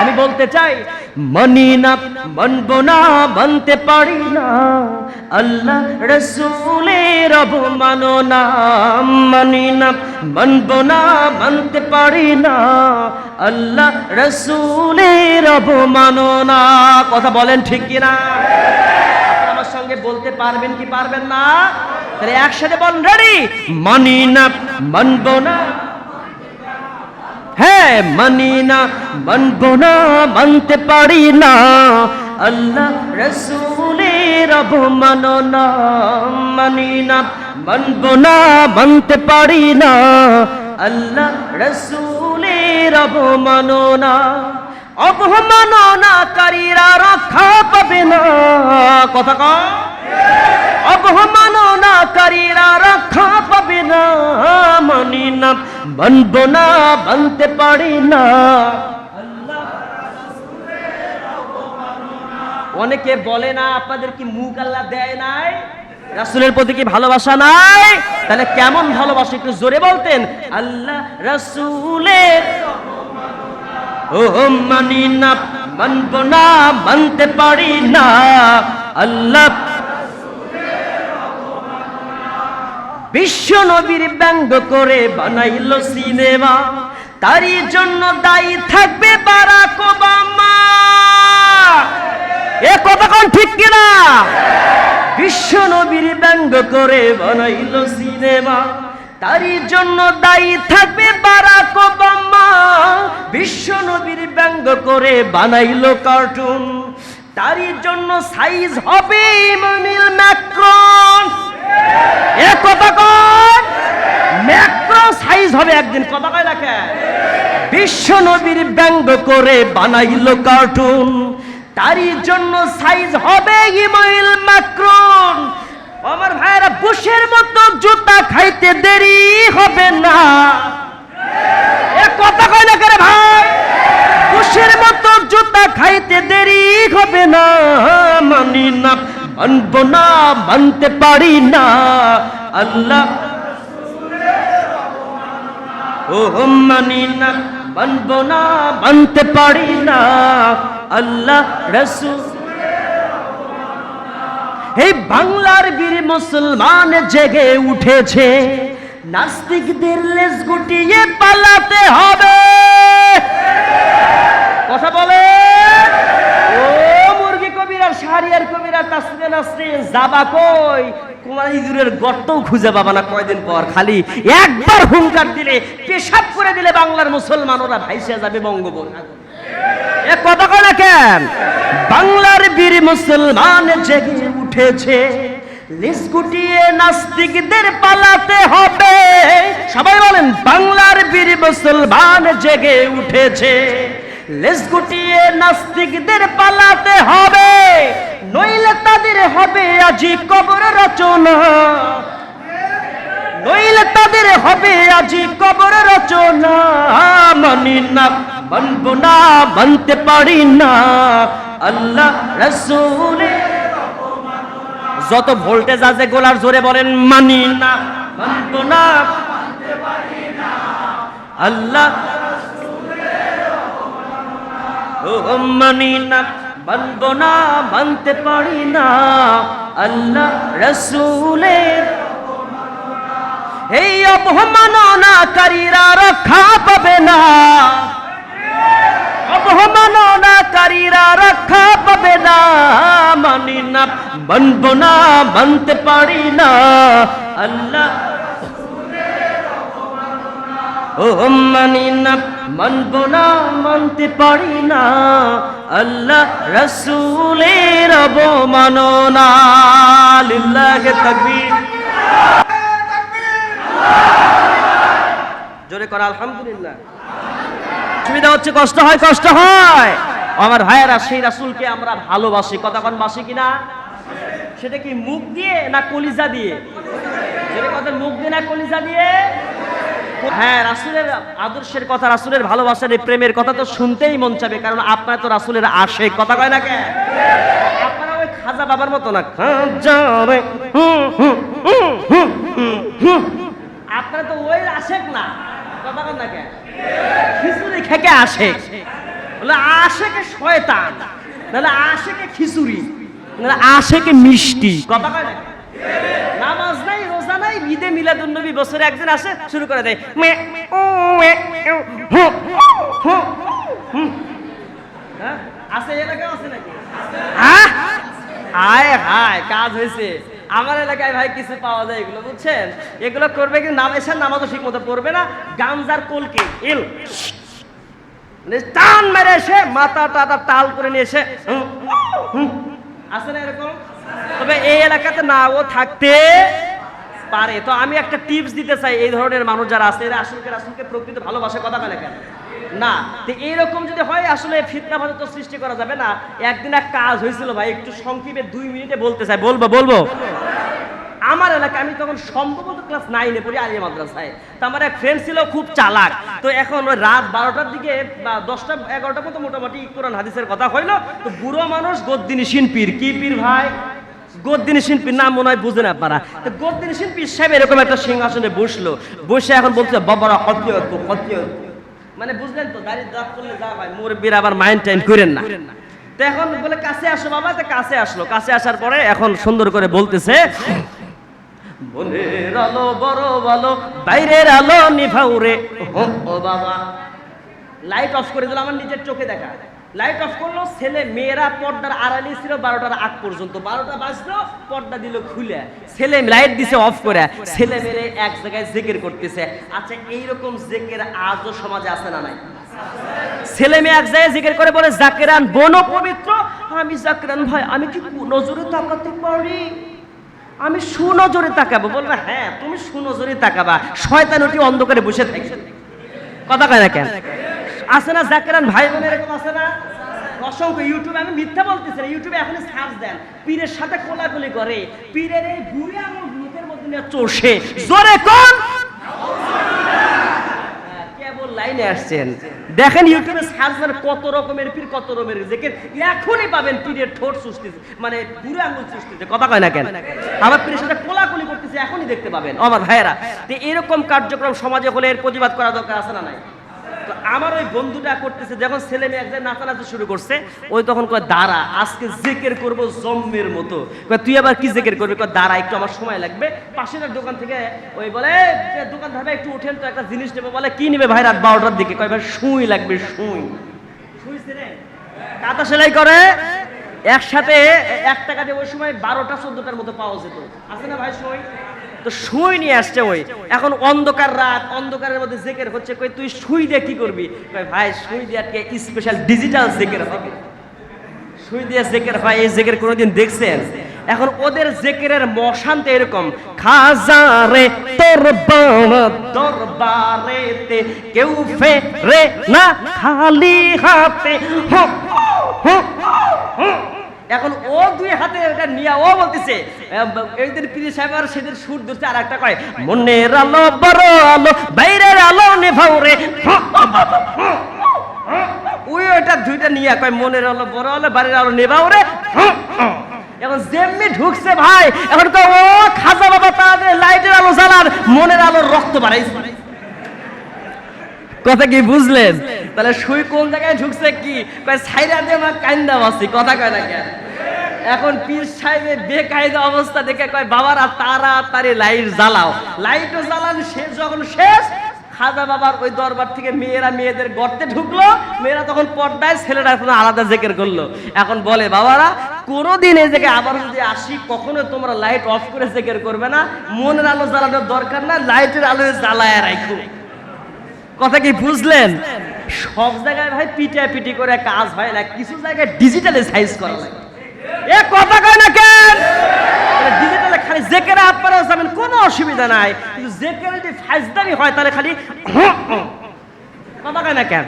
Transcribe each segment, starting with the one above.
আমি বলতে চাই, মানি না, মানবো না, মানতে পারি না। আল্লাহ রসুলের অবমানো না মানি না, মানবো না, মানতে পারি না। আল্লাহ রসুলের অবমানো না কথা বলেন ঠিক কিনা? আমার সঙ্গে বলতে পারবেন কি পারবেন না? তাহলে একসাথে বলেন রেডি মানি না, মানবো না। মানি না, মানবো না, মানতে পারি না। আল্লাহ রসুলের অবমাননা মানি না, মানবো না, মানতে পারি না। আল্লাহ রসুলের অবমাননা, অবমাননাকারীরা রক্ষা পাবে না। কথা কয় অবমাননাকারীরা রক্ষা পাবে না মানি না মানব না মানতে পারি না অনেকে বলে না, আপনাদের কি মুখ আল্লাহ দেয় নাই? রাসুলের প্রতি কি ভালোবাসা নাই? তাহলে কেমন ভালোবাসা, একটু জোরে বলতেন। আল্লাহ রাসুলের ও মানি না, মানব না, মানতে পারি না। আল্লাহ বিশ্ব নবীর ব্যঙ্গ করে বানাইল সিনেমা। তারই জন্য দায়ী থাকবে বারাক ওবামা। এ কোন ঠিক কিনা? বিশ্ব নবীর ব্যঙ্গ করে বানাইল সিনেমা। তারই জন্য দায়ী থাকবে বারাক ওবামা। বিশ্ব নবীর ব্যঙ্গ করে বানাইল কার্টুন। তারই জন্য সাইজ হবে ইমানুয়েল ম্যাক্রন। একদিন কথা কয় বিশ্ব নবীর ব্যঙ্গ করে বানাইল কার্টুন তারই জন্য সাইজ হবে ইমাইল ম্যাক্রন আমার ভাইরা বুশের মতো জুতা খাইতে দেরি হবে না। কথা কয় না করে ভাই? বুশের মতো জুতা খাইতে দেরি হবে না। মানি না, মানব না, মানতে পারি না। আল্লাহ ও না না পারি না। আল্লাহ এই বাংলার বীর মুসলমান, জেগে উঠেছে। নাস্তিকদের লেজ গুটিয়ে পালাতে হবে। কথা বলে কবিরা শাহরিয়ার কবিরা তাসরিয়া নাসরি যাবা কই? কুমার ইঁদুরের গর্তও খুঁজে পাবা না কয়দিন পর, খালি একবার হুঙ্কার দিলে, পেশাব করে দিলে বাংলার মুসলমান, ওরা ভাইসে যাবে বঙ্গবন্ধু এ কথা কয় না কেন? বাংলার বীর মুসলমান জেগে উঠেছে লিস গুটিয়ে নাস্তিকদের পালাতে হবে। সবাই বলেন, বাংলার বীর মুসলমান জেগে উঠেছে। লেস গুটিয়ে নাস্তিকদের পালাতে হবে, নইলে তাদের হবে আজি কবর রচনা। নইলে তাদের হবে আজি কবর রচনা। মানি না, মানব না, মানতে পারি না। আল্লাহ রসুল যত ভোল্টেজ আছে গোলার জোরে বলেন, মানি না, মানব না। আল্লাহ মানি না না, মানতে পারি না। আল্লাহ রসুলের এই অবমাননাকারীরা রক্ষা পাবে না। অবমাননাকারীরা রক্ষা পাবে না। মানি না, মানব না, মানতে পারি না। আল্লাহ ও মানি না মানব না, মানতে পারি না। আল্লাহ রসুলের লিল্লাহে তাকবীর। জোরে করা, আলহামদুলিল্লাহ। সুবিধা হচ্ছে, কষ্ট হয় কষ্ট হয়। আমার ভাইয়েরা, সেই রাসুলকে আমরা ভালোবাসি। কতক্ষণ বাসি কিনা? সেটা কি মুখ দিয়ে না কলিজা দিয়ে? কথা, মুখ দিয়ে না কলিজা দিয়ে? হ্যাঁ রাসূলের আদর্শের কথা, রাসূলের ভালোবাসার এই প্রেমের কথা তো শুনতেই মন চাবে, কারণ আপনার তো রাসূলের আশে কথা কয় না কেন আপনারা ওই খাজা বাবার মতো না? হুম। আপনারা তো ওই আশেক না। কথা কন না কেন খিচুড়ি খেকে আসে বলে আশেকে শয়তান, নাহলে আশেকে খিচুড়ি, নাহলে আশেকে মিষ্টি। কথা কয় না নামাজ নাই রোজা ঈদে মিলাদুন নবী বছরে একদিন আসে, শুরু করে দেয়। হ্যাঁ? কাজ হয়েছে। আমার এলাকায় ভাই কিছু পাওয়া যায় এগুলো, বুঝছেন? এগুলো করবে কিন্তু নাম এসে ঠিক মতো পড়বে না। কলকে টান মেরে এসে মাথা তাল করে নিয়ে এসে না এরকম? তবে এই এলাকাতে না, ও থাকতে পারে। তো আমি একটা টিপস দিতে চাই এই ধরনের মানুষ যারা আছে, এরা আসলকে রাসুলকে প্রকৃত ভালোবাসে কথা বলে কেন? না, তো এইরকম যদি হয়, আসলে ফিতনা ভালো তো সৃষ্টি করা যাবে না। একদিন এক কাজ হয়েছিল ভাই, একটু সংক্ষেপে দুই মিনিটে বলতে চাই, বলব বলব। আমার এলাকায় আমি তখন সম্ভবত ক্লাস নাইনে পড়ি আলিয়া মাদ্রাসায়। তো আমার এক ফ্রেন্ড ছিল খুব চালাক। তো এখন ওই রাত বারোটার দিকে বা দশটা, এগারোটার মতো মোটামুটি কোরআন, হাদিসের কথা হইল। তো বুড়ো মানুষ গদ্দিনী শিল্পীর কি পীর ভাই? গদ্দিনী শিল্পীর নাম মনে হয় বুঝেন আপনারা। তো গদ্দিনী শিল্পীর সাহেব এরকম একটা সিংহাসনে বসল। বসে এখন বলছে, বাবারা কতিয়ত কতিয়ত মানে বুঝলেন তো দাঁড়িয়ে দাঁত করলে যা ভাই মুরব্বীর আবার মাইন্ড টাইন করেন না। তো এখন বলে, কাছে আসো বাবা। তো কাছে আসলো। কাছে আসার পরে এখন সুন্দর করে বলতেছে মনের আলো বড় ভালো বাইরের আলো নিভাউরে ও বাবা। লাইট অফ করে দিল, আমার নিজের চোখে দেখা। লাইট অফ করল, ছেলে মেয়েরা পর্দার আড়ালি ছিল, বারোটার আগ পর্যন্ত। বারোটা বাজলো, পর্দা দিল খুলে। ছেলে লাইট দিছে অফ করে। ছেলে মেয়ে এক জায়গায় জেকের করতেছে। আচ্ছা এইরকম জেকের আজও সমাজে আছে না নাই? ছেলে মেয়ে এক জায়গায় জিজ্ঞেস করে বলে, জাকেরান বন পবিত্র। আমি, জাকেরান ভাই, আমি কি নজরে তাকাতে পারি? আমি সুনজরে তাকাবো। বলবে হ্যাঁ তুমি সুনজরে তাকাবা। শয়তান ওটি অন্ধকারে বসে থাকে। কথা কয় না কেন? আছে না জাকেরান ভাই বোন এরকম আছে না? অসংখ্য ইউটিউবে আমি মিথ্যা বলতেছি না ইউটিউবে এখন সার্চ দেন। পীরের সাথে কোলাকুলি করে। পীরের এই বুড়ি আঙুল মুখের মধ্যে নিয়ে চষে জোরে কোন? হ্যাঁ, লাইনে আসছেন। দেখেন ইউটিউবে কত রকমের পীর কত রকমের জেকের। এখনই পাবেন পীরের ঠোঁট সুস্থিতে মানে বুড়ো আঙুল সুস্থিতে কথা কয় না কেন? আবার পীরের সাথে কোলাকুলি করতেছে এখনই দেখতে পাবেন। আমার ভাইয়েরা। এরকম কার্যক্রম সমাজে হলে এর প্রতিবাদ করা দরকার আছে না নাই? তো আমার ওই বন্ধুটা করতেছে যখন ছেলে মেয়ে একজন নাচানাচি শুরু করছে ওই তখন কয় দাঁড়া আজকে জেকের করব জম্মের মতো। কয় তুই আবার কি জেকের করবি? কয় দাঁড়া একটু আমার সময় লাগবে। পাশের দোকান থেকে ওই বলে "এ, দোকান ভাবে একটু উঠেন তো একটা জিনিস নেবে। বলে কি নেবে ভাই রাত বারোটার দিকে? কয় ভাই সুই লাগবে সুই। সুই রে। কাঁথা সেলাই করে একসাথে এক টাকা দিয়ে ওই সময় বারোটা চোদ্দটার মতো পাওয়া যেত। আছে না ভাই সুই? তো শুই নিয়ে আসছে ওই। এখন অন্ধকার রাত অন্ধকারের মধ্যে জেকের হচ্ছে কই তুই শুই দিয়ে কি করবি? কই ভাই শুই দিয়ে আজকে স্পেশাল ডিজিটাল জেকের হবে। শুই দিয়ে জেকের হয় এই জেকের কোনোদিন দেখছেন? এখন ওদের জেকেরের মশান্তে এরকম খাজারে তোর দরবারেতে কেউ ফেরে না খালি হাতে হো, হো, হো। এখন ও দুই হাতে এটা নিয়ে ও বলতেছে এইদিন প্রিয় সাহেব আর সেদিন সুর ধরছে আর একটা কয়, মনের আলো বড় আলো, বাইরের আলো নেভাউরে ওই ওটা দুইটা নিয়ে কয়, মনের আলো বড় আলো, বাইরের আলো নেভাউরে এখন যেমনি ঢুকছে ভাই, এখন তো ও খাজা বাবা, তাদের লাইটের আলো জ্বালার মনের আলোর রক্ত বাড়াইছে। কথা কি বুঝলেন? তাহলে সুই কোন জায়গায় ঢুকছে কি? সাইরা দিয়ে আমার কান্দা বাসি কথা কয় না কেন? এখন পীর সাহেবের বেকায়দা অবস্থা দেখে কয়, বাবারা, তাড়াতাড়ি লাইট জ্বালাও। লাইটও জ্বালান শেষ, যখন শেষ, খাজা বাবার ওই দরবার থেকে মেয়েরা মেয়েদের গর্তে ঢুকলো। মেয়েরা তখন পর্দায় ছেলেরা এখন আলাদা জেকের করল। এখন বলে, বাবারা, কোনোদিন এই জায়গায় আবার যদি আসি, কখনো তোমরা লাইট অফ করে জেকের করবে না। মনের আলো জ্বালানোর দরকার না, লাইটের আলো জ্বালায় রাখো কথা কি বুঝলেন? সব জায়গায় ভাই পিটা পিটি করে কাজ হয় না কিছু জায়গায় ডিজিটালে সাইজ করা লাগে। এ কথা কয় না কেন? ডিজিটালে খালি জেকের আপনারাও যাবেন, কোনো অসুবিধা নাই। কিন্তু জেকের যদি ফাইজদামি হয়, তাহলে খালি কথা কয় না কেন?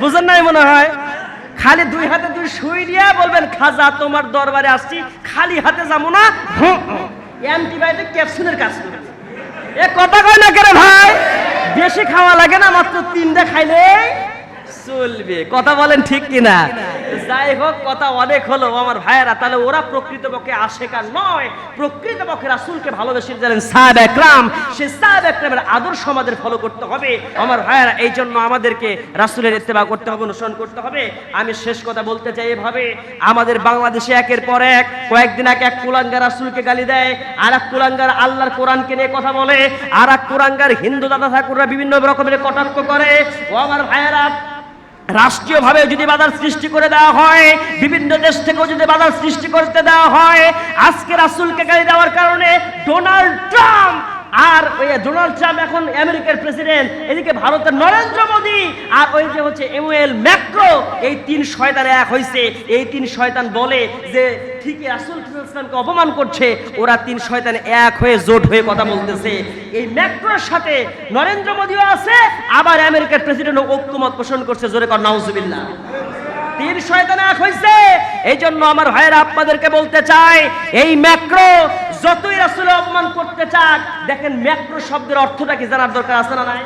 বুঝেন নাই মনে হয়? খালি দুই হাতে দুই সুই দিয়ে বলবেন, খাজা, তোমার দরবারে আসছি, খালি হাতে যাব না। অ্যান্টিবায়োটিক ক্যাপসুলের কাজ করবে। এ কথা কয় না কেন ভাই? বেশি খাওয়া লাগে না মাত্র তিনটা খাইলে চলবে। কথা বলেন ঠিক কিনা? যাই হোক, কথা অনেক হলো, আমার ভাইয়েরা। তাহলে ওরা প্রকৃতপক্ষে আশেকার নয়। প্রকৃতপক্ষে রাসূলকে ভালোবেসে জানেন সাহাব একরাম। সে সাহাব একরামের আদর্শ আমাদের ফলো করতে হবে। আমার ভাইয়েরা এই জন্য আমাদেরকে রাসূলের ইত্তেবা করতে হবে, অনুসরণ করতে হবে। আমি শেষ কথা বলতে চাই এভাবে। আমাদের বাংলাদেশে একের পর এক, কয়েকদিন আগে এক কুলাঙ্গার রাসূলকে গালি দেয় আর এক কুলাঙ্গার আল্লাহর কোরআনকে নিয়ে কথা বলে আর এক কুলাঙ্গার হিন্দু দাদা ঠাকুররা বিভিন্ন রকমের কটাক্ষ করে। ও আমার ভাইয়েরা রাষ্ট্রীয়ভাবে যদি বাধার সৃষ্টি করে দেওয়া হয়, বিভিন্ন দেশ থেকেও যদি বাধার সৃষ্টি করতে দেওয়া হয়, আজকে রাসুলকে গাড়ি দেওয়ার কারণে ডোনাল্ড ট্রাম্প আর ওই ডোনাল্ড ট্রাম্প এখন আমেরিকার প্রেসিডেন্ট এদিকে ভারতের নরেন্দ্র মোদী, আর ওই যে হচ্ছে এমুয়েল ম্যাক্রো এই তিন শয়তান এক হয়েছে এই তিন শয়তান বলে যে ঠিকই রাসূল ইসলামকে অপমান করছে, ওরা তিন শয়তান এক হয়ে জোট হয়ে কথা বলতেছে। এই ম্যাক্রোর সাথে নরেন্দ্র মোদীও আছে, আবার আমেরিকার প্রেসিডেন্ট ঐক্যমত পোষণ করছে, জোরে কর, নাউজুবিল্লাহ। তিন শয়তান এক হইছে এই জন্য আমার ভাইয়েরা আপনাদেরকে বলতে চাই, এই ম্যাক্রো যতই রাসূল অপমান করতে চাক, দেখেন ম্যাক্রো শব্দের অর্থটা কি জানার দরকার আছে না নাই?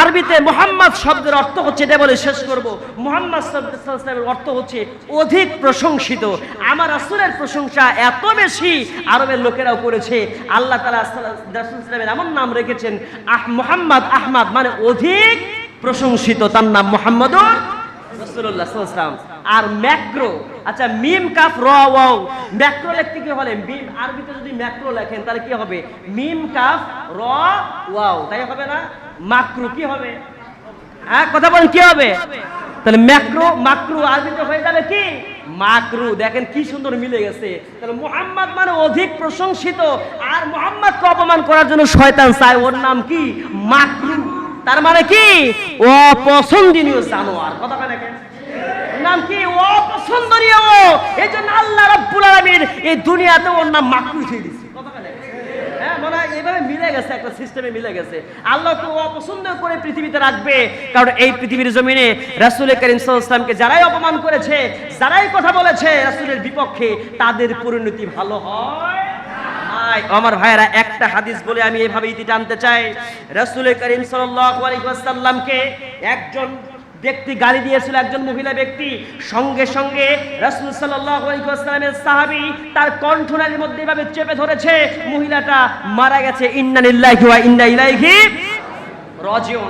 আরবিতে মোহাম্মদ শব্দের অর্থ হচ্ছে, এটা বলে শেষ করব, মোহাম্মদ সাল্লামের অর্থ হচ্ছে অধিক প্রশংসিত। আমার রাসূলের প্রশংসা এত বেশি আরবের লোকেরাও করেছে। আল্লাহ তাআলা রাসূল এমন নাম রেখেছেন, আহ মোহাম্মদ আহমদ মানে অধিক প্রশংসিত, তার নাম মোহাম্মদ আলাইহি ওয়াসাল্লাম। আর ম্যাক্রো। আচ্ছা মিম কাফ র ওয়াও। ম্যাক্রো লিখতে কি হলে? মিম, আরবিতে যদি ম্যাক্রো লেখেন, তাহলে কি হবে? মিম কাফ র ওয়াও। তাই হবে না? মাকরু, কি হবে? হ্যাঁ কথা বলেন, কি হবে? তাহলে ম্যাক্রো, মাকরু আরবিতে হয়ে যাবে কি? মাকরু। দেখেন কি সুন্দর মিলে গেছে। তাহলে মোহাম্মদ মানে অধিক প্রশংসিত। আর মোহাম্মদকে অপমান করার জন্য শয়তান চায়। ওর নাম কি? মাকরু। তার মানে কি? অপছন্দনীয় জানোয়ার। কথা কেন নাম কি? অপছন্দনীয় এই জন্য আল্লাহ রাব্বুল আলামিন এই দুনিয়াতে ওর নাম মাকরু দিয়ে দিচ্ছে হ্যাঁ মনে হয় মিলে গেছে, একটা সিস্টেমে মিলে গেছে। করে পৃথিবীতে রাখবে, কারণ এই পৃথিবীর রাসূল যারাই অপমান করেছে কথা বলেছে, রাসূলের বিপক্ষে তাদের পরিণতি ভালো হয় আমার একটা হাদিস বলে আমি এভাবে ইতি টানতে চাই। রাসূল করিম ওয়াসাল্লামকে একজন ব্যক্তি গালি দিয়েছিল একজন মহিলা ব্যক্তি। সঙ্গে সঙ্গে রাসূল ওয়াসাল্লামের সাহাবী তার কণ্ঠনালীর মধ্যে এভাবে চেপে ধরেছে, মহিলাটা মারা গেছে, ইন্না লিল্লাহি ওয়া ইন্না ইলাইহি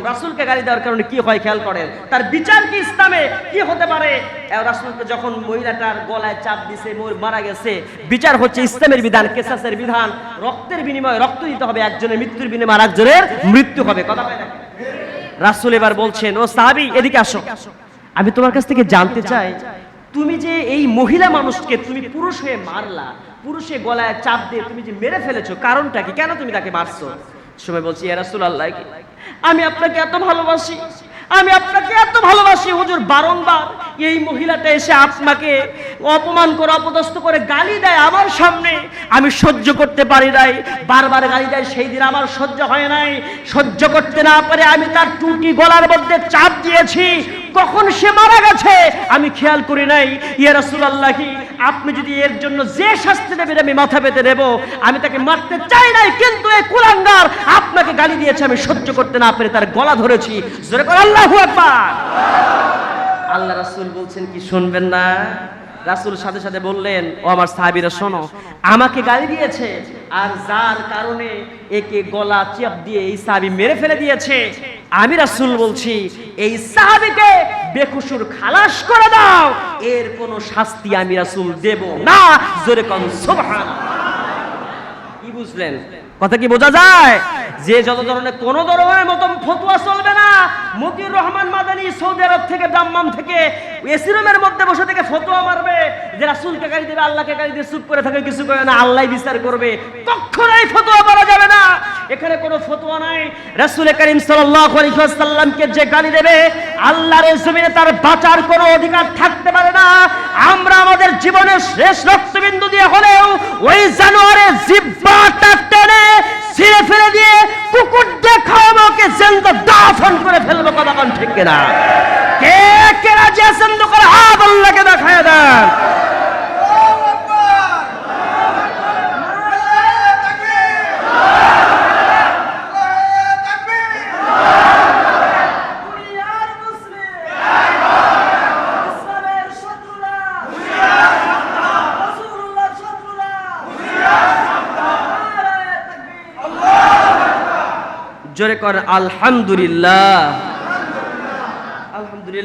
রাসূলকে গালি দেওয়ার কারণে কি হয় খেয়াল করেন? তার বিচার কি ইসলামে? কি হতে পারে? রাসূলকে যখন মহিলাটার গলায় চাপ দিছে, মর- মারা গেছে। বিচার হচ্ছে ইসলামের বিধান, কেসাসের বিধান। রক্তের বিনিময়ে রক্ত দিতে হবে, একজনের মৃত্যুর বিনিময়ে আরেকজনের মৃত্যু হবে। কথা পায় রাসূল এবার বলছেন, ও সাহাবি, এদিকে আসো। আমি তোমার কাছ থেকে জানতে চাই, তুমি যে এই মহিলা মানুষকে তুমি পুরুষ হয়ে মারলা, পুরুষে গলায় চাপ দিয়ে তুমি যে মেরে ফেলেছো, কারণটা কি? কেন তুমি তাকে মারছো? সময় বলছি, ইয়া রাসুল আল্লাহ আমি আপনাকে এত ভালোবাসি আমি আপনাকে এত ভালোবাসি, হুজুর, বারংবার এই মহিলাটা এসে আপনাকে অপমান করে, অপদস্থ করে গালি দেয় আমার সামনে। আমি সহ্য করতে পারি নাই, বারবার গালি দেয়, সেই দিন আমার সহ্য হয় নাই। সহ্য করতে না পারে আমি তার টুটি গলার মধ্যে চাপ দিয়েছি। কখন সে মারা গেছে, আমি খেয়াল করি নাই। ইয়া রাসূলুল্লাহ কি আপনি যদি এর জন্য যে শাস্তি দেবেন আমি মাথা পেতে দেব আমি তাকে মারতে চাই নাই, কিন্তু এই কুলাঙ্গার আপনাকে গালি দিয়েছে, আমি সহ্য করতে না পেরে তার গলা ধরেছি। জোরে করে আল্লাহু আকবার। আল্লাহ রাসূল বলছেন, কি শুনবেন না? রাসূল সাথে সাথে বললেন, ও আমার সাহাবীরা, শোনো, আমাকে গালি দিয়েছে, আর যার কারণে একে গলা চেপ দিয়ে এই সাহাবী মেরে ফেলে দিয়েছে। আমি রাসূল বলছি, এই সাহাবীকে বেকুসুর খালাস করে দাও, এর কোনো শাস্তি আমি রাসূল দেব না। জোরে কোন সুবহানাল্লাহ কি বুঝলেন? কথা কি বোঝা যায়? যে যত ধরনের কোন ধরনের মতন ফতুয়া চলবে না মতিউর রহমান মাদানী সৌদি আরব থেকে, দাম্মাম থেকে, এসি রুমের মধ্যে বসে থেকে ফতুয়া মারবে, যে রাসূলকে গালি দেবে, আল্লাহকে গালি দিয়ে চুপ করে থাকে, কিছু করে না আল্লাহ বিচার করবে। কখনোই ফতুয়া করা যাবে না। এখানে কোনো ফতুয়া নাই। রাসূল করিম সাল্লাল্লাহু আলাইহি ওয়াসাল্লামকে যে গালি দেবে, আল্লাহর জমিনে তার বাঁচার কোনো অধিকার থাকতে পারে না। আমরা আমাদের জীবনের শেষ রক্তবিন্দু দিয়ে হলেও ওই জানোয়ারের জিব্বাটা টেনে ছিঁড়ে ফেলে দিয়ে কুকুর দেখাবো কে জিন্দা দাফন করে ফেলব, কথা কোন ঠিক কিনা? কে কে রাজি আছেন? তো করে হাত আল্লাহকে দেখায় দেন দুনিয়ার মুসলিম ইসলামের করেন আলহামদুলিল্লাহ।